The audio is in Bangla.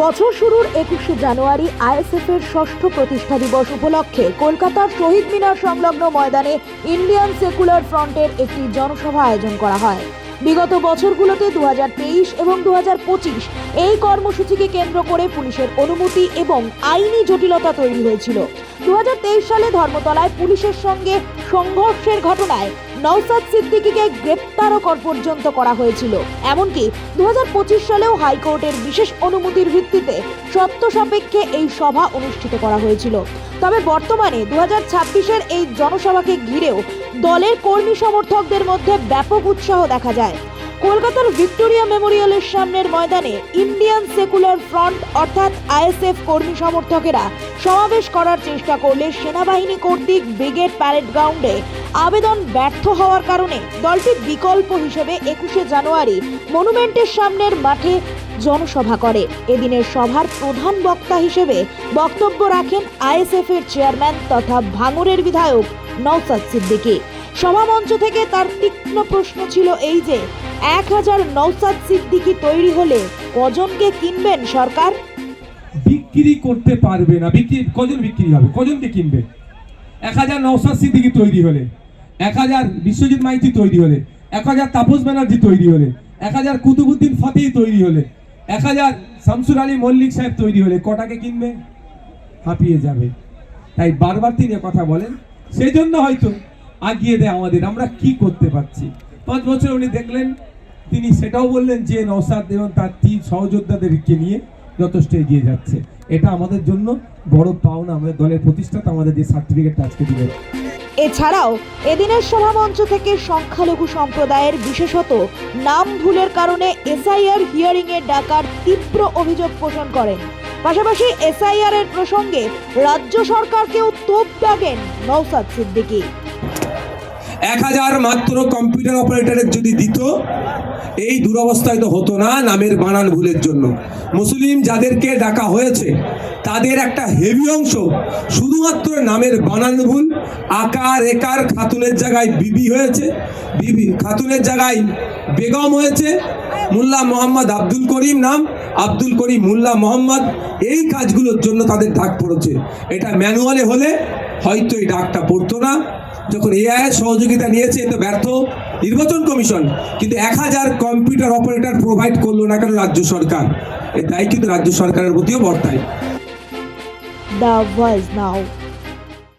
বছর শুরুর একুশে জানুয়ারি আইএসএফ এর ষষ্ঠ প্রতিষ্ঠা দিবস উপলক্ষে কলকাতার শহীদ মিনার সংলগ্ন ময়দানে ইন্ডিয়ান সেকুলার ফ্রন্টের একটি জনসভা আয়োজন করা হয়। বিগত বছরগুলোতে দু হাজার তেইশ এবং দু হাজার পঁচিশ এই কর্মসূচিকে কেন্দ্র করে পুলিশের অনুমতি এবং আইনি জটিলতা তৈরি হয়েছিল। দু হাজার তেইশ সালে ধর্মতলায় পুলিশের সঙ্গে সংঘর্ষের ঘটনায় নওসাদ সিদ্দিকীকে গ্রেপ্তারও কর পর্যন্ত করা হয়েছিল। এমনকি দু হাজার পঁচিশ সালেও হাইকোর্টের বিশেষ অনুমতির ভিত্তিতে সত্য সাপেক্ষে এই সভা অনুষ্ঠিত করা হয়েছিল। তবে বর্তমানে দু হাজার এই জনসভাকে ঘিরেও দলের কর্মী সমর্থকদের মধ্যে ব্যাপক উৎসাহ দেখা যায়। কলকাতার ভিক্টোরিয়া মেমোরিয়ালের সামনের ময়দানে ইন্ডিয়ান সেকুলার ফ্রন্ট, অর্থাৎ আইএসএফ কর্মী সমর্থকেরা সমাবেশ করার চেষ্টা করলে সেনাবাহিনী কর্তৃক ব্রিগেড প্যারেড গ্রাউন্ডে আবেদন ব্যর্থ হওয়ার কারণে দলটি বিকল্প হিসেবে একুশে জানুয়ারি মনুমেন্টের সামনের মাঠে জনসভা করে। এদিনের সভার প্রধান বক্তা হিসেবে বক্তব্য রাখেন আইএসএফ এর চেয়ারম্যান তথা ভাঙড়ের বিধায়ক নওসাদ সিদ্দিকী। সভামঞ্চ থেকে তার তীক্ষ্ণ প্রশ্ন ছিল এই যে এক হাজার নওসাদ সিদ্দিকি তৈরি হলে কজনকে কিনবেন সরকার? বিক্রি করতে পারবে না। বিক্রি, কজন বিক্রি হবে? কজনকে কিনবে? এক হাজার নৌসাদ সিদ্দিকি তৈরি হলে, এক হাজার বিশ্বজিৎ মাইতি তৈরি হলে, এক হাজার তাপস ব্যানার্জি তৈরি হলে, এক হাজার কুতুবুদ্দিন ফতেহি তৈরি হলে, এক হাজার শামসুর আলী মল্লিক সাহেব তৈরি হলে কটাকে কিনবে? হাঁপিয়ে যাবে। তাই বারবার তিনি কথা বলেন। সেই জন্য হয়তো আগিয়ে দেয় আমাদের। আমরা কি করতে পারছি? পাঁচ বছর উনি দেখলেন তিনি সেটাও বললেন যে নৌসাদ এবং তার তিন সহযোদ্ধাদেরকে নিয়ে যথেষ্ট এগিয়ে যাচ্ছে। এটা আমাদের জন্য বড় পাওনা, আমাদের দলের প্রতিষ্ঠাতা আমাদের যে সার্টিফিকেটটা আজকে দিলেন এছাড়াও, এদিনের সভামঞ্চ থেকে সংখ্যালঘু সম্প্রদায়ের বিশেষত নাম ভুলের কারণে এসআইআর হিয়ারিং এ ডাকার তীব্র অভিযোগ পোষণ করেন। পাশাপাশি এসআইআর এর প্রসঙ্গে রাজ্য সরকারকেও তোপ দাগেন নওসাদ সিদ্দিকী। এক হাজার মাত্র কম্পিউটার অপারেটরের যদি দিত, এই দুরবস্থায় তো হতো না নামের বানান ভুলের জন্য। মুসলিম যাদেরকে ডাকা হয়েছে, তাদের একটা হেভি অংশ শুধুমাত্র নামের বানান ভুল, আকার, একার খাতুনের জায়গায় বিবি হয়েছে, বিবি, খাতুনের জায়গায় বেগম হয়েছে, মোল্লা মোহাম্মদ আব্দুল করিম নাম, আব্দুল করিম মোল্লা মোহাম্মদ, এই কাজগুলোর জন্য তাদের ডাক পড়েছে। এটা ম্যানুয়ালে হলে হয়তো এই ডাকটা পড়তো না। যখন এআই সহযোগিতা নিয়েছে এটা ব্যর্থ নির্বাচন কমিশন। কিন্তু এক হাজার কম্পিউটার অপারেটর প্রোভাইড করল না কেন রাজ্য সরকার? এ দায় কিন্তু রাজ্য সরকারের প্রতিও বর্তায়। The voice now